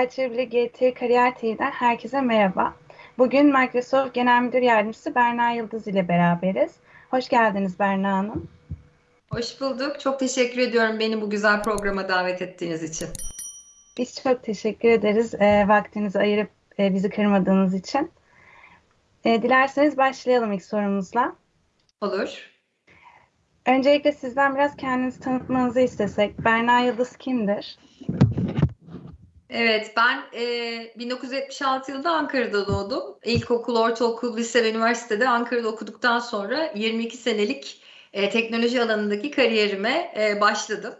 IEEE GT Kariyer TV'den herkese merhaba. Bugün Microsoft Genel Müdür Yardımcısı Berna Yıldız ile beraberiz. Hoş geldiniz Berna Hanım. Hoş bulduk. Çok teşekkür ediyorum beni bu güzel programa davet ettiğiniz için. Biz çok teşekkür ederiz e, vaktinizi ayırıp e, bizi kırmadığınız için. E, dilerseniz başlayalım ilk sorumuzla. Olur. Öncelikle sizden biraz kendinizi tanıtmanızı istesek. Berna Yıldız kimdir? Evet, ben e, 1976 yılında Ankara'da doğdum. İlkokul, ortaokul, lise ve üniversitede Ankara'da okuduktan sonra 22 senelik e, teknoloji alanındaki kariyerime e, başladım.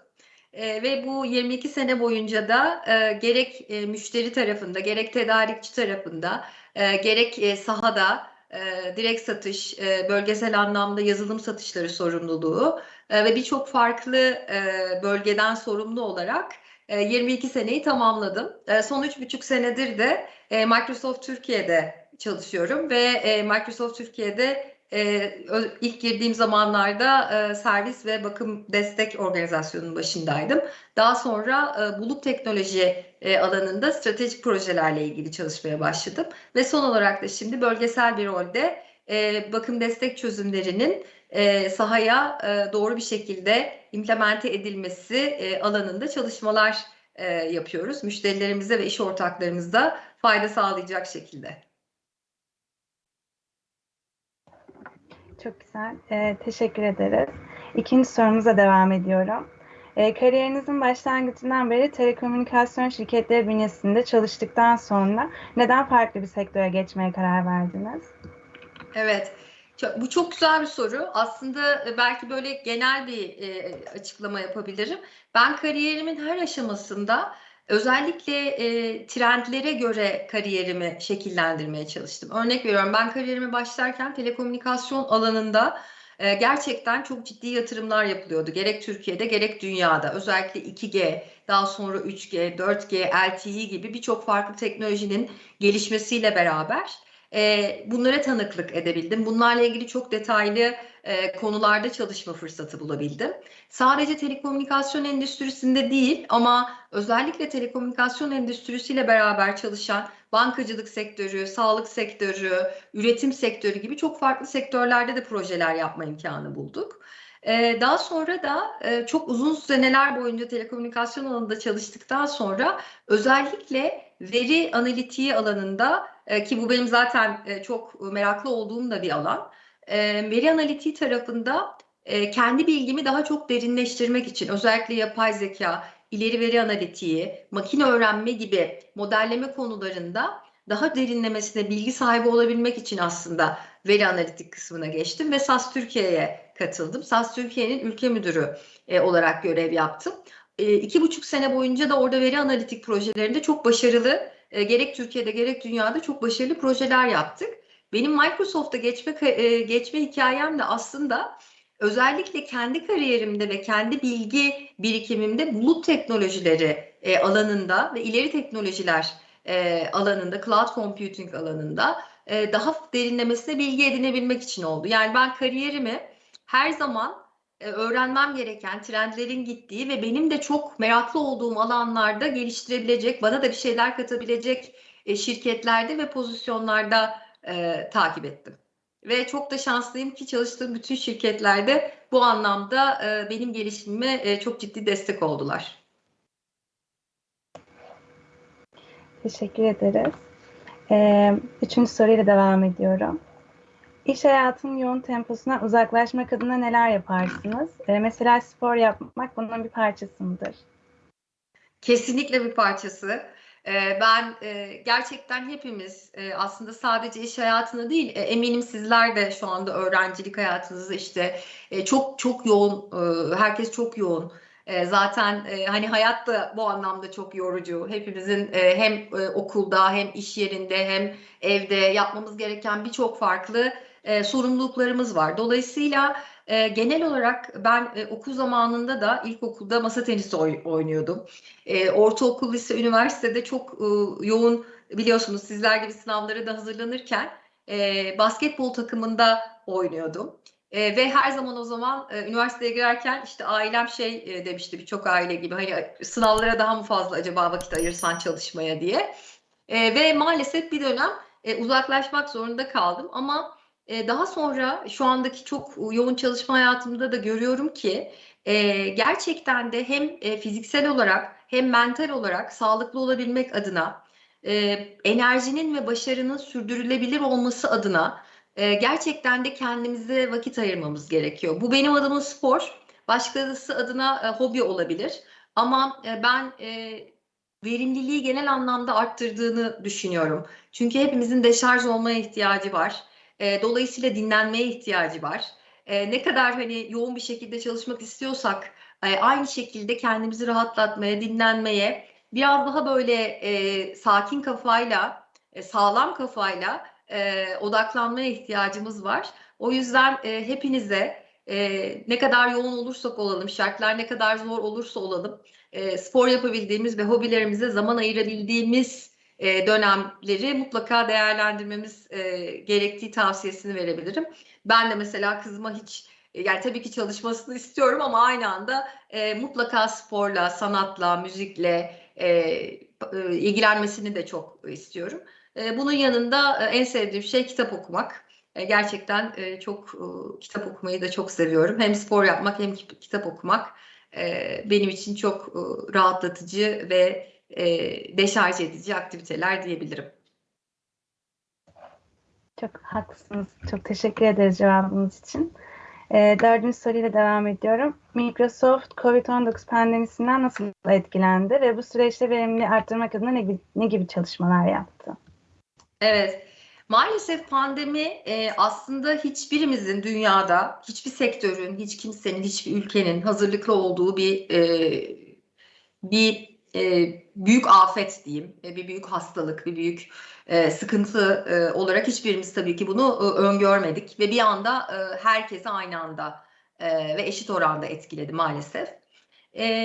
E, ve bu 22 sene boyunca da e, gerek e, müşteri tarafında, gerek tedarikçi tarafında, e, gerek e, sahada, e, direkt satış, e, bölgesel anlamda yazılım satışları sorumluluğu e, ve birçok farklı e, bölgeden sorumlu olarak 22 e, seneyi tamamladım. E, son 3,5 senedir de e, Microsoft Türkiye'de çalışıyorum ve Microsoft Türkiye'de ilk girdiğim zamanlarda servis ve bakım destek organizasyonunun başındaydım. Daha sonra bulut teknoloji alanında stratejik projelerle ilgili çalışmaya başladım. Ve son olarak da şimdi bölgesel bir rolde bakım destek çözümlerinin e, sahaya e, doğru bir şekilde implemente edilmesi e, alanında çalışmalar e, yapıyoruz. Müşterilerimize ve iş ortaklarımıza fayda sağlayacak şekilde. Çok güzel. E, teşekkür ederiz. İkinci sorumuza devam ediyorum. E, kariyerinizin başlangıcından beri telekomünikasyon şirketleri bünyesinde çalıştıktan sonra neden farklı bir sektöre geçmeye karar verdiniz? Evet. Bu çok güzel bir soru. Aslında e, belki böyle genel bir e, açıklama yapabilirim. Ben kariyerimin her aşamasında özellikle e, trendlere göre kariyerimi şekillendirmeye çalıştım. Örnek veriyorum ben kariyerime başlarken telekomünikasyon alanında e, gerçekten çok ciddi yatırımlar yapılıyordu. Gerek Türkiye'de gerek dünyada. Özellikle 2G, daha sonra 3G, 4G, LTE gibi birçok farklı teknolojinin gelişmesiyle beraber e, bunlara tanıklık edebildim. Bunlarla ilgili çok detaylı e, konularda çalışma fırsatı bulabildim. Sadece telekomünikasyon endüstrisinde değil ama özellikle telekomünikasyon endüstrisiyle beraber çalışan bankacılık sektörü, sağlık sektörü, üretim sektörü gibi çok farklı sektörlerde de projeler yapma imkanı bulduk. Daha sonra da çok uzun seneler boyunca telekomünikasyon alanında çalıştıktan sonra özellikle veri analitiği alanında ki bu benim zaten çok meraklı olduğum da bir alan. Veri analitiği tarafında kendi bilgimi daha çok derinleştirmek için özellikle yapay zeka, ileri veri analitiği, makine öğrenme gibi modelleme konularında daha derinlemesine bilgi sahibi olabilmek için aslında veri analitik kısmına geçtim ve SAS Türkiye'ye katıldım. SAS Türkiye'nin ülke müdürü e, olarak görev yaptım. E, iki buçuk sene boyunca da orada veri analitik projelerinde çok başarılı, e, gerek Türkiye'de gerek dünyada çok başarılı projeler yaptık. Benim Microsoft'a geçme e, geçme hikayem de aslında özellikle kendi kariyerimde ve kendi bilgi birikimimde bulut teknolojileri e, alanında ve ileri teknolojiler alanında, cloud computing alanında daha derinlemesine bilgi edinebilmek için oldu. Yani ben kariyerimi her zaman öğrenmem gereken, trendlerin gittiği ve benim de çok meraklı olduğum alanlarda geliştirebilecek, bana da bir şeyler katabilecek e, şirketlerde ve pozisyonlarda e, takip ettim. Ve çok da şanslıyım ki çalıştığım bütün şirketlerde bu anlamda e, benim gelişimime e, çok ciddi destek oldular. Teşekkür ederiz. Ee, üçüncü soruyla devam ediyorum. İş hayatının yoğun temposuna uzaklaşmak adına neler yaparsınız? Ee, mesela spor yapmak bunun bir parçası mıdır? Kesinlikle bir parçası. Ee, ben e, gerçekten hepimiz e, aslında sadece iş hayatında değil, e, eminim sizler de şu anda öğrencilik hayatınızda işte çok çok yoğun, herkes çok yoğun e, zaten e, hani hayat da bu anlamda çok yorucu. Hepimizin e, hem e, okulda hem iş yerinde hem evde yapmamız gereken birçok farklı e, sorumluluklarımız var. Dolayısıyla e, genel olarak ben e, okul zamanında da ilkokulda masa tenisi oy, oynuyordum. E, ortaokul, lise, üniversitede çok e, yoğun biliyorsunuz sizler gibi sınavlara da hazırlanırken e, basketbol takımında oynuyordum. E, ve her zaman o zaman e, üniversiteye girerken işte ailem şey e, demişti birçok aile gibi hani sınavlara daha mı fazla acaba vakit ayırsan çalışmaya diye. E, ve maalesef bir dönem e, uzaklaşmak zorunda kaldım ama e, daha sonra şu andaki çok yoğun çalışma hayatımda da görüyorum ki e, gerçekten de hem e, fiziksel olarak hem mental olarak sağlıklı olabilmek adına e, enerjinin ve başarının sürdürülebilir olması adına e, gerçekten de kendimize vakit ayırmamız gerekiyor. Bu benim adıma spor, başkası adına e, hobi olabilir. Ama e, ben e, verimliliği genel anlamda arttırdığını düşünüyorum. Çünkü hepimizin deşarj olmaya ihtiyacı var. E, dolayısıyla dinlenmeye ihtiyacı var. E, ne kadar hani yoğun bir şekilde çalışmak istiyorsak e, aynı şekilde kendimizi rahatlatmaya, dinlenmeye, biraz daha böyle e, sakin kafayla, e, sağlam kafayla e, odaklanmaya ihtiyacımız var. O yüzden e, hepinize e, ne kadar yoğun olursak olalım, şartlar ne kadar zor olursa olalım, e, spor yapabildiğimiz ve hobilerimize zaman ayırabildiğimiz e, dönemleri mutlaka değerlendirmemiz e, gerektiği tavsiyesini verebilirim. Ben de mesela kızıma hiç e, yani tabii ki çalışmasını istiyorum ama aynı anda e, mutlaka sporla, sanatla, müzikle e, e, ilgilenmesini de çok istiyorum. E, bunun yanında e, en sevdiğim şey kitap okumak. E, gerçekten e, çok e, kitap okumayı da çok seviyorum. Hem spor yapmak hem kitap okumak e, benim için çok e, rahatlatıcı ve e, deşarj edici aktiviteler diyebilirim. Çok haklısınız. Çok teşekkür ederiz cevabınız için. E, dördüncü soruyla devam ediyorum. Microsoft COVID-19 pandemisinden nasıl etkilendi ve bu süreçte verimliliği arttırmak adına ne, ne gibi çalışmalar yaptı? Evet, maalesef pandemi e, aslında hiçbirimizin dünyada, hiçbir sektörün, hiç kimsenin, hiçbir ülkenin hazırlıklı olduğu bir e, bir e, büyük afet diyeyim, e, bir büyük hastalık, bir büyük e, sıkıntı e, olarak hiçbirimiz tabii ki bunu öngörmedik ve bir anda e, herkesi aynı anda ve eşit oranda etkiledi maalesef.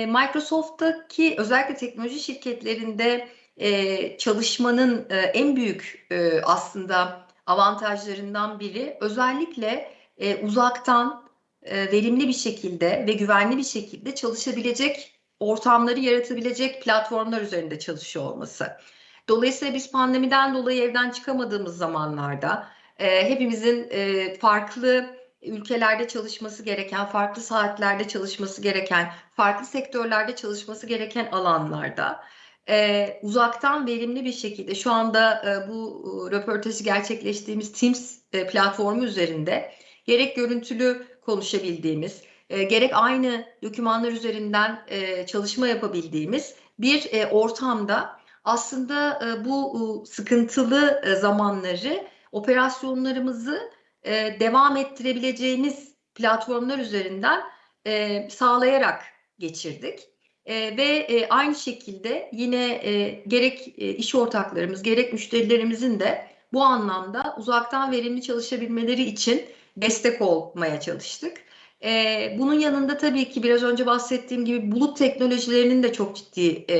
Microsoft'taki özellikle teknoloji şirketlerinde çalışmanın en büyük aslında avantajlarından biri özellikle uzaktan verimli bir şekilde ve güvenli bir şekilde çalışabilecek ortamları yaratabilecek platformlar üzerinde çalışıyor olması. Dolayısıyla biz pandemiden dolayı evden çıkamadığımız zamanlarda e, hepimizin e, farklı ülkelerde çalışması gereken, farklı saatlerde çalışması gereken, farklı sektörlerde çalışması gereken alanlarda e, uzaktan verimli bir şekilde şu anda e, bu e, röportajı gerçekleştiğimiz Teams e, platformu üzerinde gerek görüntülü konuşabildiğimiz, e, gerek aynı dokümanlar üzerinden e, çalışma yapabildiğimiz bir e, ortamda aslında e, bu e, sıkıntılı e, zamanları operasyonlarımızı e, devam ettirebileceğimiz platformlar üzerinden e, sağlayarak geçirdik. E, ve e, aynı şekilde yine e, gerek e, iş ortaklarımız gerek müşterilerimizin de bu anlamda uzaktan verimli çalışabilmeleri için destek olmaya çalıştık. E, bunun yanında tabii ki biraz önce bahsettiğim gibi bulut teknolojilerinin de çok ciddi e,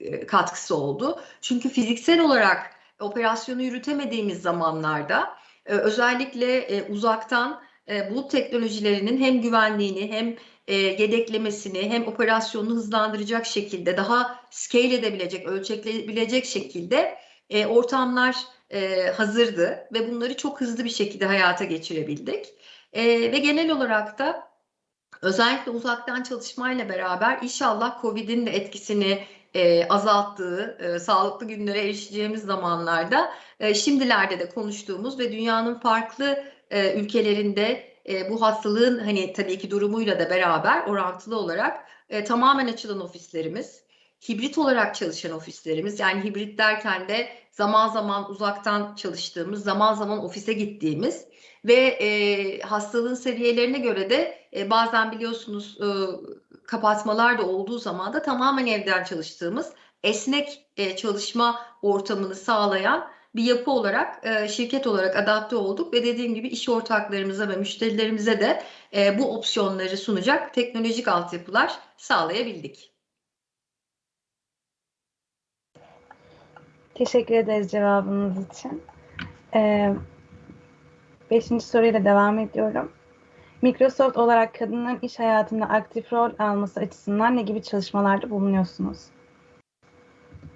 e, katkısı oldu. Çünkü fiziksel olarak operasyonu yürütemediğimiz zamanlarda e, özellikle e, uzaktan e, bulut teknolojilerinin hem güvenliğini hem e, yedeklemesini hem operasyonunu hızlandıracak şekilde daha scale edebilecek, ölçekleyebilecek şekilde e, ortamlar e, hazırdı ve bunları çok hızlı bir şekilde hayata geçirebildik. E, ve genel olarak da özellikle uzaktan çalışmayla beraber inşallah COVID'in de etkisini e, azalttığı, e, sağlıklı günlere erişeceğimiz zamanlarda e, şimdilerde de konuştuğumuz ve dünyanın farklı e, ülkelerinde e, bu hastalığın hani tabii ki durumuyla da beraber orantılı olarak e, tamamen açılan ofislerimiz, hibrit olarak çalışan ofislerimiz yani hibrit derken de zaman zaman uzaktan çalıştığımız, zaman zaman ofise gittiğimiz ve e, hastalığın seviyelerine göre de e, bazen biliyorsunuz e, kapatmalar da olduğu zaman da tamamen evden çalıştığımız esnek e, çalışma ortamını sağlayan bir yapı olarak, e, şirket olarak adapte olduk ve dediğim gibi iş ortaklarımıza ve müşterilerimize de e, bu opsiyonları sunacak teknolojik altyapılar sağlayabildik. Teşekkür ederiz cevabınız için. Ee, beşinci soruyla devam ediyorum. Microsoft olarak kadınların iş hayatında aktif rol alması açısından ne gibi çalışmalarda bulunuyorsunuz?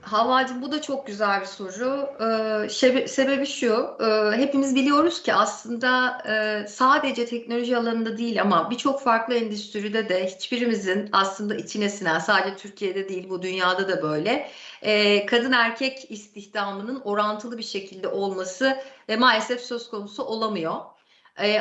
Havacığım bu da çok güzel bir soru. Ee, sebebi şu, e, hepimiz biliyoruz ki aslında e, sadece teknoloji alanında değil ama birçok farklı endüstride de hiçbirimizin aslında içine sinen, sadece Türkiye'de değil bu dünyada da böyle, e, kadın erkek istihdamının orantılı bir şekilde olması maalesef söz konusu olamıyor.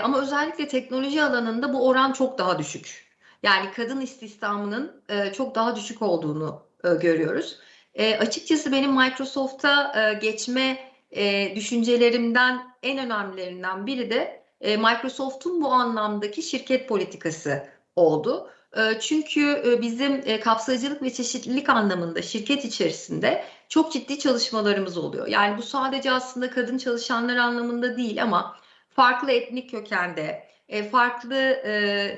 Ama özellikle teknoloji alanında bu oran çok daha düşük. Yani kadın istihdamının çok daha düşük olduğunu görüyoruz. E, açıkçası benim Microsoft'a e, geçme e, düşüncelerimden en önemlilerinden biri de e, Microsoft'un bu anlamdaki şirket politikası oldu. E, çünkü e, bizim e, kapsayıcılık ve çeşitlilik anlamında şirket içerisinde çok ciddi çalışmalarımız oluyor. Yani bu sadece aslında kadın çalışanlar anlamında değil ama farklı etnik kökende, farklı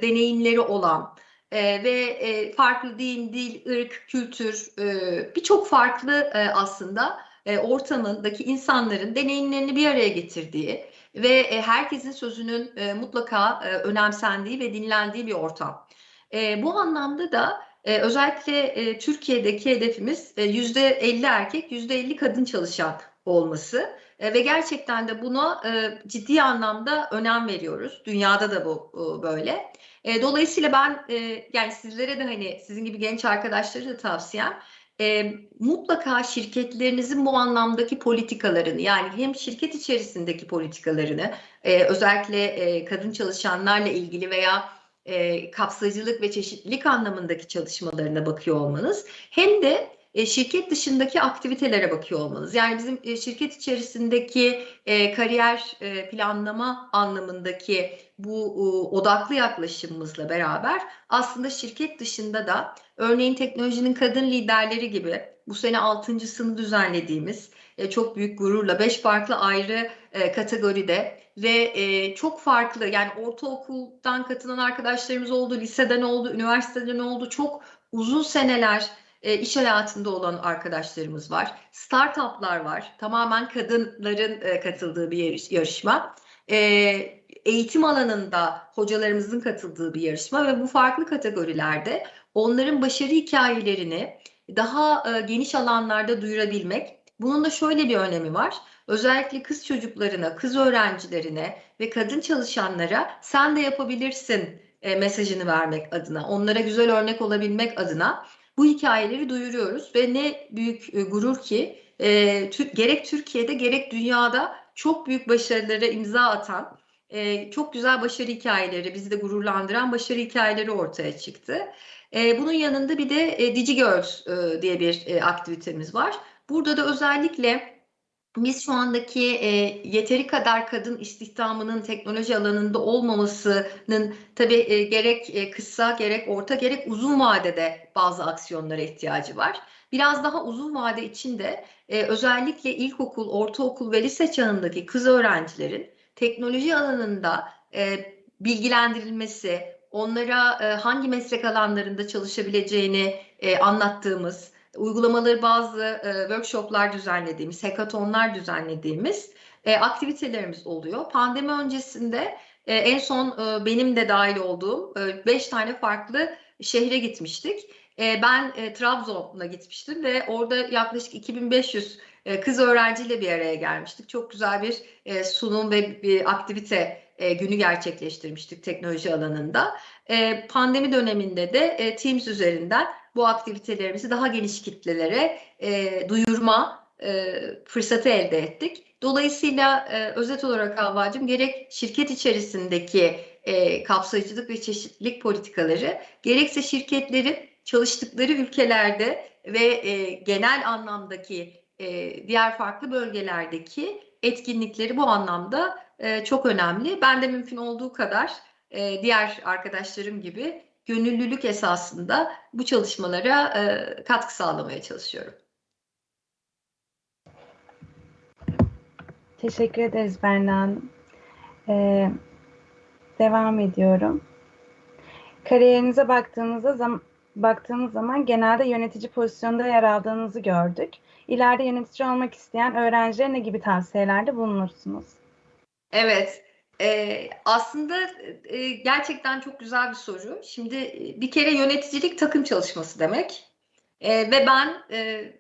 deneyimleri olan, e, ve e, farklı din, dil, ırk, kültür e, birçok farklı e, aslında e, ortamındaki insanların deneyimlerini bir araya getirdiği ve e, herkesin sözünün e, mutlaka e, önemsendiği ve dinlendiği bir ortam. E, bu anlamda da e, özellikle e, Türkiye'deki hedefimiz yüzde 50 erkek, yüzde 50 kadın çalışan olması e, ve gerçekten de buna e, ciddi anlamda önem veriyoruz. Dünyada da bu e, böyle. E, dolayısıyla ben e, yani sizlere de hani sizin gibi genç arkadaşlara da tavsiyem e, mutlaka şirketlerinizin bu anlamdaki politikalarını yani hem şirket içerisindeki politikalarını e, özellikle e, kadın çalışanlarla ilgili veya e, kapsayıcılık ve çeşitlilik anlamındaki çalışmalarına bakıyor olmanız. Hem de e, şirket dışındaki aktivitelere bakıyor olmanız. Yani bizim e, şirket içerisindeki e, kariyer planlama anlamındaki bu odaklı yaklaşımımızla beraber aslında şirket dışında da örneğin teknolojinin kadın liderleri gibi bu sene altıncısını düzenlediğimiz çok büyük gururla beş farklı ayrı kategoride ve çok farklı yani ortaokuldan katılan arkadaşlarımız oldu, liseden oldu, üniversiteden oldu çok uzun seneler e, iş hayatında olan arkadaşlarımız var. Startuplar var. Tamamen kadınların e, katıldığı bir yarışma. E, eğitim alanında hocalarımızın katıldığı bir yarışma ve bu farklı kategorilerde onların başarı hikayelerini daha e, geniş alanlarda duyurabilmek. Bunun da şöyle bir önemi var. Özellikle kız çocuklarına, kız öğrencilerine ve kadın çalışanlara sen de yapabilirsin e, mesajını vermek adına, onlara güzel örnek olabilmek adına bu hikayeleri duyuruyoruz ve ne büyük e, gurur ki e, gerek Türkiye'de gerek dünyada çok büyük başarılara imza atan e, çok güzel başarı hikayeleri, bizi de gururlandıran başarı hikayeleri ortaya çıktı. E, bunun yanında bir de e, DigiGirls e, diye bir e, aktivitemiz var. Burada da özellikle biz şu andaki e, yeteri kadar kadın istihdamının teknoloji alanında olmamasının tabii e, gerek e, kısa gerek orta gerek uzun vadede bazı aksiyonlara ihtiyacı var. Biraz daha uzun vade içinde e, özellikle ilkokul, ortaokul ve lise çağındaki kız öğrencilerin teknoloji alanında e, bilgilendirilmesi, onlara e, hangi meslek alanlarında çalışabileceğini e, anlattığımız uygulamaları bazı e, workshoplar düzenlediğimiz, hackathonlar düzenlediğimiz e, aktivitelerimiz oluyor. Pandemi öncesinde e, en son e, benim de dahil olduğum 5 e, tane farklı şehre gitmiştik. E, ben e, Trabzon'a gitmiştim ve orada yaklaşık 2500 e, kız öğrenciyle bir araya gelmiştik. Çok güzel bir e, sunum ve bir aktivite e, günü gerçekleştirmiştik teknoloji alanında. E, pandemi döneminde de e, Teams üzerinden bu aktivitelerimizi daha geniş kitlelere e, duyurma e, fırsatı elde ettik. Dolayısıyla e, özet olarak Havvacığım gerek şirket içerisindeki e, kapsayıcılık ve çeşitlilik politikaları gerekse şirketlerin çalıştıkları ülkelerde ve e, genel anlamdaki e, diğer farklı bölgelerdeki etkinlikleri bu anlamda e, çok önemli. Ben de mümkün olduğu kadar e, diğer arkadaşlarım gibi gönüllülük esasında bu çalışmalara e, katkı sağlamaya çalışıyorum. Teşekkür ederiz Berna Hanım. Ee, devam ediyorum. Kariyerinize baktığımızda zam baktığımız zaman genelde yönetici pozisyonda yer aldığınızı gördük. İleride yönetici olmak isteyen öğrencilere ne gibi tavsiyelerde bulunursunuz? Evet, Ee, aslında e, gerçekten çok güzel bir soru. Şimdi bir kere yöneticilik takım çalışması demek. E, ve ben e,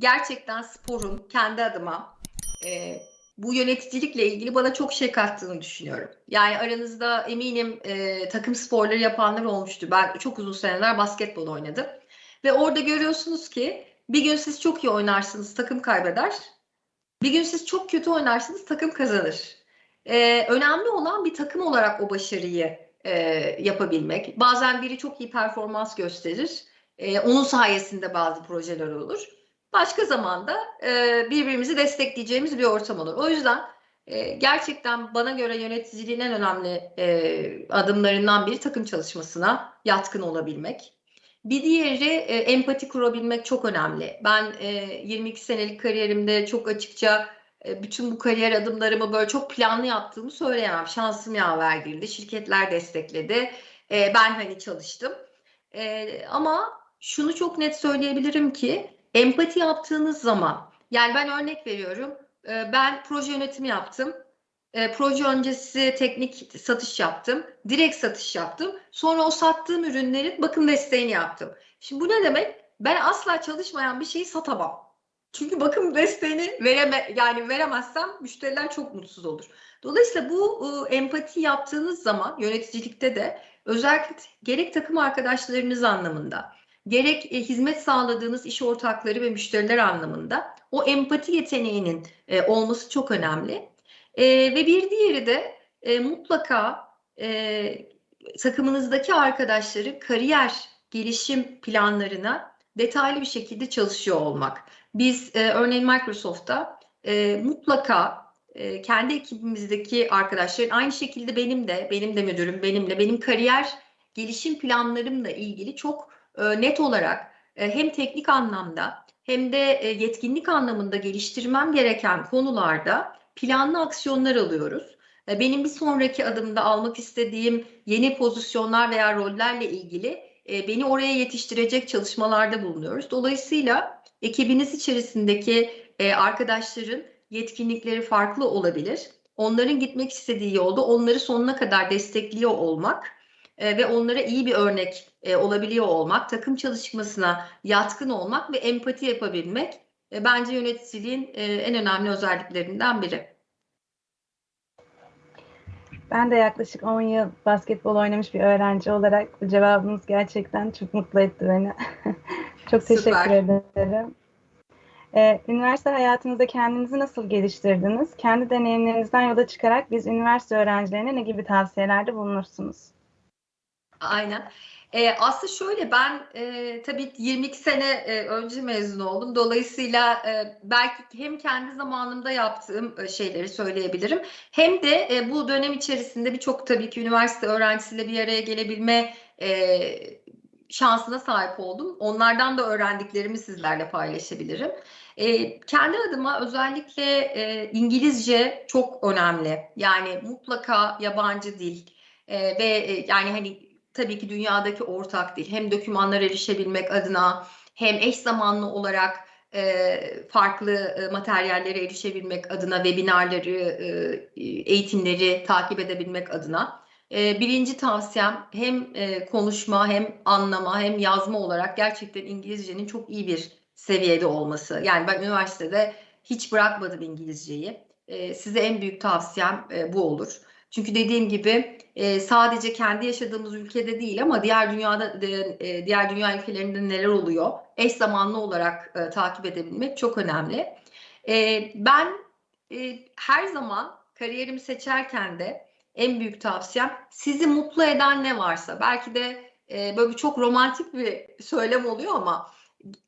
gerçekten sporun kendi adıma e, bu yöneticilikle ilgili bana çok şey kattığını düşünüyorum. Yani aranızda eminim e, takım sporları yapanlar olmuştur. Ben çok uzun seneler basketbol oynadım. Ve orada görüyorsunuz ki bir gün siz çok iyi oynarsınız, takım kaybeder. Bir gün siz çok kötü oynarsınız, takım kazanır. Ee, önemli olan bir takım olarak o başarıyı e, yapabilmek. Bazen biri çok iyi performans gösterir. E, onun sayesinde bazı projeler olur. Başka zamanda e, birbirimizi destekleyeceğimiz bir ortam olur. O yüzden e, gerçekten bana göre yöneticiliğin en önemli e, adımlarından biri takım çalışmasına yatkın olabilmek. Bir diğeri e, empati kurabilmek çok önemli. Ben e, 22 senelik kariyerimde çok açıkça e, bütün bu kariyer adımlarımı böyle çok planlı yaptığımı söyleyemem. Şansım yaver girdi, şirketler destekledi, e, ben hani çalıştım. E, ama şunu çok net söyleyebilirim ki empati yaptığınız zaman, yani ben örnek veriyorum, e, ben proje yönetimi yaptım. E, proje öncesi teknik satış yaptım. Direkt satış yaptım. Sonra o sattığım ürünlerin bakım desteğini yaptım. Şimdi bu ne demek? Ben asla çalışmayan bir şeyi satamam. Çünkü bakım desteğini vereme yani veremezsem müşteriler çok mutsuz olur. Dolayısıyla bu e, empati yaptığınız zaman yöneticilikte de özellikle gerek takım arkadaşlarınız anlamında, gerek e, hizmet sağladığınız iş ortakları ve müşteriler anlamında o empati yeteneğinin e, olması çok önemli. E, ve bir diğeri de e, mutlaka e, takımınızdaki arkadaşları kariyer gelişim planlarına detaylı bir şekilde çalışıyor olmak. Biz e, örneğin Microsoft'ta e, mutlaka e, kendi ekibimizdeki arkadaşların aynı şekilde benim de, benim de müdürüm, benimle, benim kariyer gelişim planlarımla ilgili çok e, net olarak e, hem teknik anlamda hem de e, yetkinlik anlamında geliştirmem gereken konularda planlı aksiyonlar alıyoruz. E, benim bir sonraki adımda almak istediğim yeni pozisyonlar veya rollerle ilgili e, beni oraya yetiştirecek çalışmalarda bulunuyoruz. Dolayısıyla ekibiniz içerisindeki e, arkadaşların yetkinlikleri farklı olabilir. Onların gitmek istediği yolda onları sonuna kadar destekliyor olmak e, ve onlara iyi bir örnek e, olabiliyor olmak, takım çalışmasına yatkın olmak ve empati yapabilmek e, bence yöneticiliğin e, en önemli özelliklerinden biri. Ben de yaklaşık 10 yıl basketbol oynamış bir öğrenci olarak bu cevabınız gerçekten çok mutlu etti beni. çok teşekkür Süper. ederim. Ee, üniversite hayatınızda kendinizi nasıl geliştirdiniz? Kendi deneyimlerinizden yola çıkarak biz üniversite öğrencilerine ne gibi tavsiyelerde bulunursunuz? Aynen. E, aslında şöyle ben e, tabii 22 sene e, önce mezun oldum. Dolayısıyla e, belki hem kendi zamanımda yaptığım e, şeyleri söyleyebilirim. Hem de e, bu dönem içerisinde birçok tabii ki üniversite öğrencisiyle bir araya gelebilme e, şansına sahip oldum. Onlardan da öğrendiklerimi sizlerle paylaşabilirim. E, kendi adıma özellikle e, İngilizce çok önemli. Yani mutlaka yabancı dil e, ve e, yani hani tabii ki dünyadaki ortak dil. Hem dokümanlara erişebilmek adına hem eş zamanlı olarak e, farklı e, materyallere erişebilmek adına, webinarları, e, eğitimleri takip edebilmek adına. E, birinci tavsiyem hem e, konuşma hem anlama hem yazma olarak gerçekten İngilizcenin çok iyi bir seviyede olması. Yani ben üniversitede hiç bırakmadım İngilizceyi. E, size en büyük tavsiyem e, bu olur. Çünkü dediğim gibi e, sadece kendi yaşadığımız ülkede değil ama diğer dünyada diğer dünya ülkelerinde neler oluyor eş zamanlı olarak takip edebilmek çok önemli. Ben her zaman kariyerimi seçerken de en büyük tavsiyem sizi mutlu eden ne varsa belki de e, böyle çok romantik bir söylem oluyor ama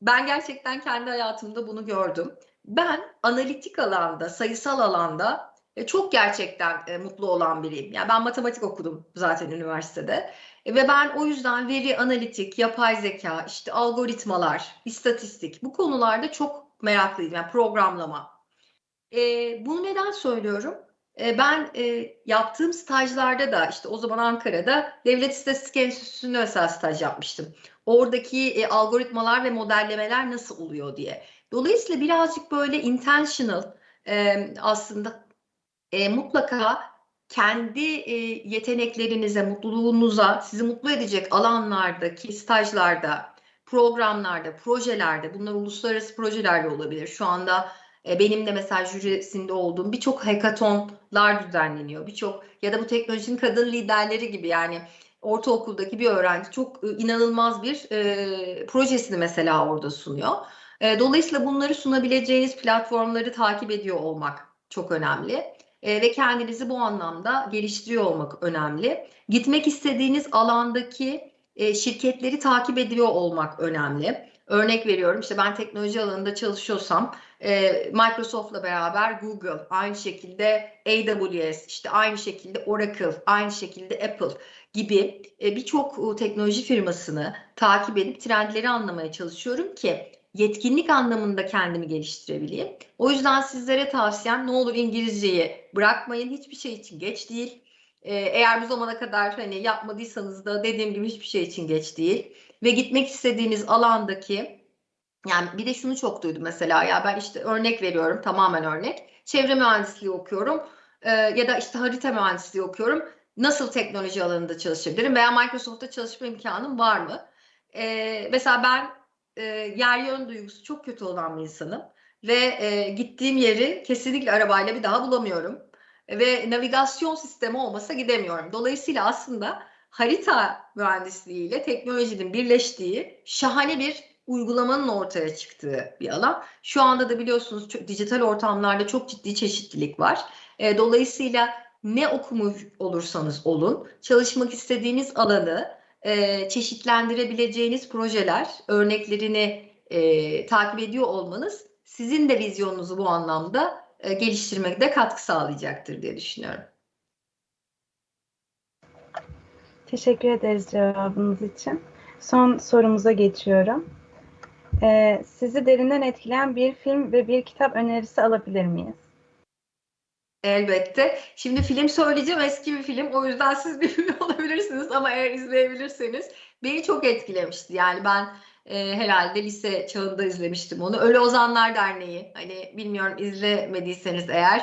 ben gerçekten kendi hayatımda bunu gördüm. Ben analitik alanda, sayısal alanda e, çok gerçekten e, mutlu olan biriyim. Yani ben matematik okudum zaten üniversitede. E, ve ben o yüzden veri analitik, yapay zeka, işte algoritmalar, istatistik bu konularda çok meraklıyım. Yani programlama. E, bunu neden söylüyorum? E, ben e, yaptığım stajlarda da işte o zaman Ankara'da Devlet İstatistik Enstitüsü'nde mesela staj yapmıştım. Oradaki e, algoritmalar ve modellemeler nasıl oluyor diye. Dolayısıyla birazcık böyle intentional aslında mutlaka kendi yeteneklerinize, mutluluğunuza, sizi mutlu edecek alanlardaki stajlarda, programlarda, projelerde, bunlar uluslararası projeler de olabilir. Şu anda benim de mesela jürisinde olduğum birçok hackathonlar düzenleniyor. Birçok ya da bu teknolojinin kadın liderleri gibi yani ortaokuldaki bir öğrenci çok e, inanılmaz bir e, projesini mesela orada sunuyor. E, dolayısıyla bunları sunabileceğiniz platformları takip ediyor olmak çok önemli. E, ve kendinizi bu anlamda geliştiriyor olmak önemli. Gitmek istediğiniz alandaki e, şirketleri takip ediyor olmak önemli. Örnek veriyorum işte ben teknoloji alanında çalışıyorsam e, Microsoft'la beraber Google, aynı şekilde AWS, işte aynı şekilde Oracle, aynı şekilde Apple gibi e, birçok teknoloji firmasını takip edip trendleri anlamaya çalışıyorum ki yetkinlik anlamında kendimi geliştirebileyim. O yüzden sizlere tavsiyem ne olur İngilizceyi bırakmayın. Hiçbir şey için geç değil. Ee, eğer bu zamana kadar hani yapmadıysanız da dediğim gibi hiçbir şey için geç değil. Ve gitmek istediğiniz alandaki yani bir de şunu çok duydum mesela ya ben işte örnek veriyorum tamamen örnek. Çevre mühendisliği okuyorum e, ya da işte harita mühendisliği okuyorum. Nasıl teknoloji alanında çalışabilirim veya Microsoft'ta çalışma imkanım var mı? E, mesela ben e, yer yön duygusu çok kötü olan bir insanım ve e, gittiğim yeri kesinlikle arabayla bir daha bulamıyorum ve navigasyon sistemi olmasa gidemiyorum. Dolayısıyla aslında harita mühendisliği ile teknolojinin birleştiği şahane bir uygulamanın ortaya çıktığı bir alan. Şu anda da biliyorsunuz çok, dijital ortamlarda çok ciddi çeşitlilik var. E, dolayısıyla ne okumuş olursanız olun, çalışmak istediğiniz alanı e, çeşitlendirebileceğiniz projeler, örneklerini e, takip ediyor olmanız sizin de vizyonunuzu bu anlamda e, geliştirmekte katkı sağlayacaktır diye düşünüyorum. Teşekkür ederiz cevabınız için. Son sorumuza geçiyorum. Ee, sizi derinden etkileyen bir film ve bir kitap önerisi alabilir miyiz? Elbette. Şimdi film söyleyeceğim eski bir film. O yüzden siz bilmiyor olabilirsiniz ama eğer izleyebilirseniz beni çok etkilemişti. Yani ben e, herhalde lise çağında izlemiştim onu. Ölü Ozanlar Derneği. Hani bilmiyorum izlemediyseniz eğer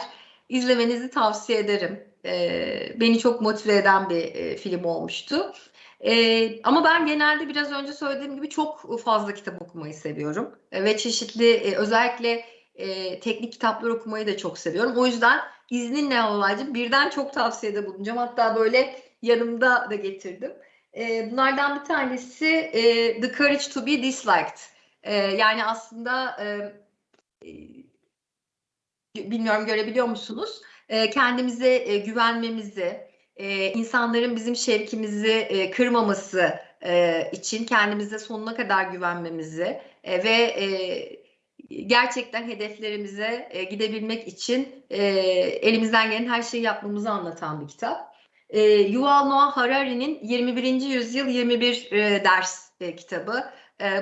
izlemenizi tavsiye ederim. E, beni çok motive eden bir e, film olmuştu. E, ama ben genelde biraz önce söylediğim gibi çok fazla kitap okumayı seviyorum. E, ve çeşitli e, özellikle e, teknik kitaplar okumayı da çok seviyorum. O yüzden izninle Havvacığım birden çok tavsiyede bulunacağım. Hatta böyle yanımda da getirdim. E, bunlardan bir tanesi e, The Courage to be Disliked. E, yani aslında e, e, bilmiyorum görebiliyor musunuz? E, kendimize e, güvenmemizi, e, insanların bizim şevkimizi e, kırmaması için kendimize sonuna kadar güvenmemizi ve gerçekten hedeflerimize gidebilmek için elimizden gelen her şeyi yapmamızı anlatan bir kitap. Yuval Noah Harari'nin 21. Yüzyıl 21 e, ders kitabı.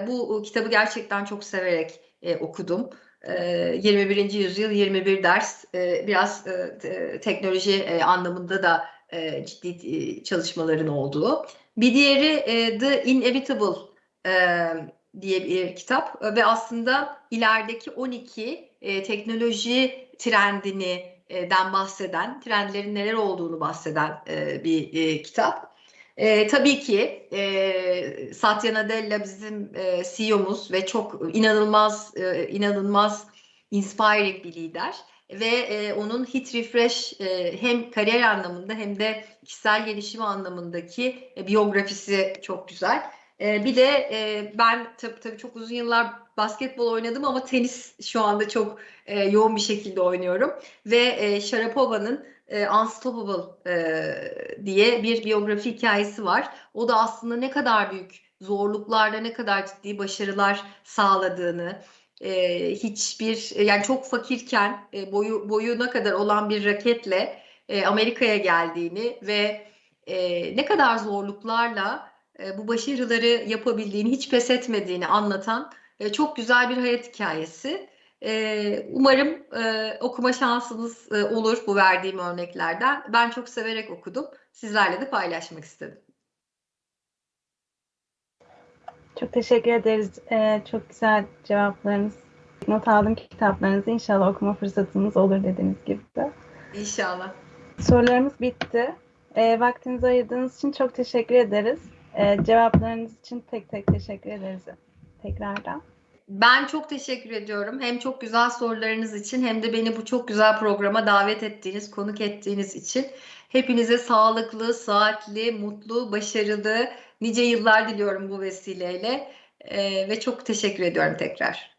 Bu kitabı gerçekten çok severek okudum. E, 21. Yüzyıl 21 ders e, biraz e, teknoloji e, anlamında da ciddi çalışmaların olduğu. Bir diğeri The Inevitable diye bir kitap ve aslında ilerideki 12 e, teknoloji trendini den bahseden, trendlerin neler olduğunu bahseden bir kitap. E, tabii ki e, Satya Nadella bizim e, CEO'muz ve çok inanılmaz e, inanılmaz inspiring bir lider ve e, onun Hit Refresh e, hem kariyer anlamında hem de kişisel gelişim anlamındaki e, biyografisi çok güzel. E, bir de e, ben tabii tabii çok uzun yıllar basketbol oynadım ama tenis şu anda çok e, yoğun bir şekilde oynuyorum ve e, Sharapova'nın e, Unstoppable e, diye bir biyografi hikayesi var. O da aslında ne kadar büyük zorluklarda ne kadar ciddi başarılar sağladığını, e, hiçbir yani çok fakirken e, boyu boyuna kadar olan bir raketle e, Amerika'ya geldiğini ve e, ne kadar zorluklarla e, bu başarıları yapabildiğini, hiç pes etmediğini anlatan e, çok güzel bir hayat hikayesi. E, umarım okuma şansınız olur bu verdiğim örneklerden. Ben çok severek okudum. Sizlerle de paylaşmak istedim. Çok teşekkür ederiz. çok güzel cevaplarınız. Not aldım kitaplarınızı. İnşallah okuma fırsatınız olur dediğiniz gibi. İnşallah. Sorularımız bitti. E, vaktinizi ayırdığınız için çok teşekkür ederiz. E, cevaplarınız için tek tek teşekkür ederiz tekrardan. Ben çok teşekkür ediyorum. Hem çok güzel sorularınız için hem de beni bu çok güzel programa davet ettiğiniz, konuk ettiğiniz için. Hepinize sağlıklı, saatli, mutlu, başarılı, nice yıllar diliyorum bu vesileyle. Ee, ve çok teşekkür ediyorum tekrar.